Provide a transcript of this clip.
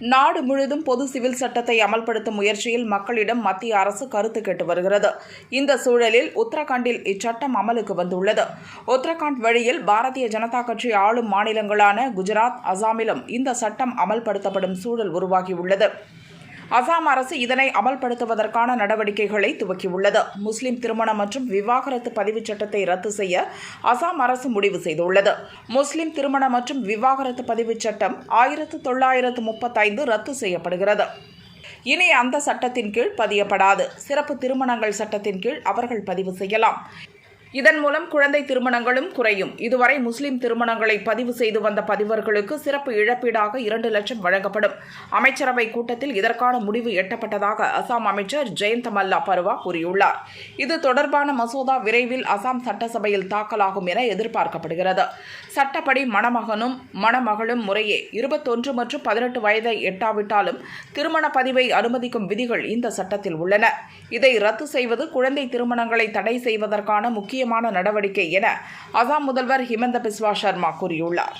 நாடு முழுதும் பொது சிவில் சட்டத்தை அமல்படுத்தும் முயற்சியில் மக்களிடம் மத்திய அரசு கருத்து கேட்டு வருகிறது. இந்த சூழலில் உத்தரகாண்டில் இச்சட்டம் அமலுக்கு வந்துள்ளது. உத்தரகாண்ட் வழியில் பாரதிய ஜனதா கட்சி ஆளும் மாநிலங்களான குஜராத் அசாமிலும் இந்த சட்டம் அமல்படுத்தப்படும் சூழல் உருவாகியுள்ளது. அசாம் அரசு இதனை அமல்படுத்துவதற்கான நடவடிக்கைகளை துவக்கியுள்ளது. முஸ்லிம் திருமணம் மற்றும் விவாகரத்து பதிவுச் சட்டத்தை ரத்து செய்ய அசாம் அரசு முடிவு செய்துள்ளது. முஸ்லிம் திருமணம் மற்றும் விவாகரத்து பதிவுச் சட்டம் ஆயிரத்து தொள்ளாயிரத்து முப்பத்தைந்து ரத்து செய்யப்படுகிறது. இனி அந்த சட்டத்தின் கீழ் பதியப்படாது. சிறப்பு திருமணங்கள் சட்டத்தின் கீழ் அவர்கள் பதிவு செய்யலாம். இதன் மூலம் குழந்தை திருமணங்களும் குறையும். இதுவரை முஸ்லிம் திருமணங்களை பதிவு செய்து வந்த பதிவர்களுக்கு சிறப்பு இழப்பீடாக இரண்டு லட்சம் வழங்கப்படும். அமைச்சரவை கூட்டத்தில் இதற்கான முடிவு எட்டப்பட்டதாக அசாம் அமைச்சர் ஜெயந்த மல்லா பருவா கூறியுள்ளார். இது தொடர்பான மசோதா விரைவில் அசாம் சட்டசபையில் தாக்கலாகும் என எதிர்பார்க்கப்படுகிறது. சட்டப்படி மணமகனும் மணமகளும் முறையே இருபத்தொன்று மற்றும் பதினெட்டு வயதை எட்டாவிட்டாலும் திருமண பதிவை அனுமதிக்கும் விதிகள் இந்த சட்டத்தில் உள்ளன. இதை ரத்து செய்வது குழந்தை திருமணங்களை தடை செய்வதற்கான முக்கிய முக்கியமான நடவடிக்கை என அசாம் முதல்வர் ஹிமந்த பிஸ்வா சர்மா கூறியுள்ளார்.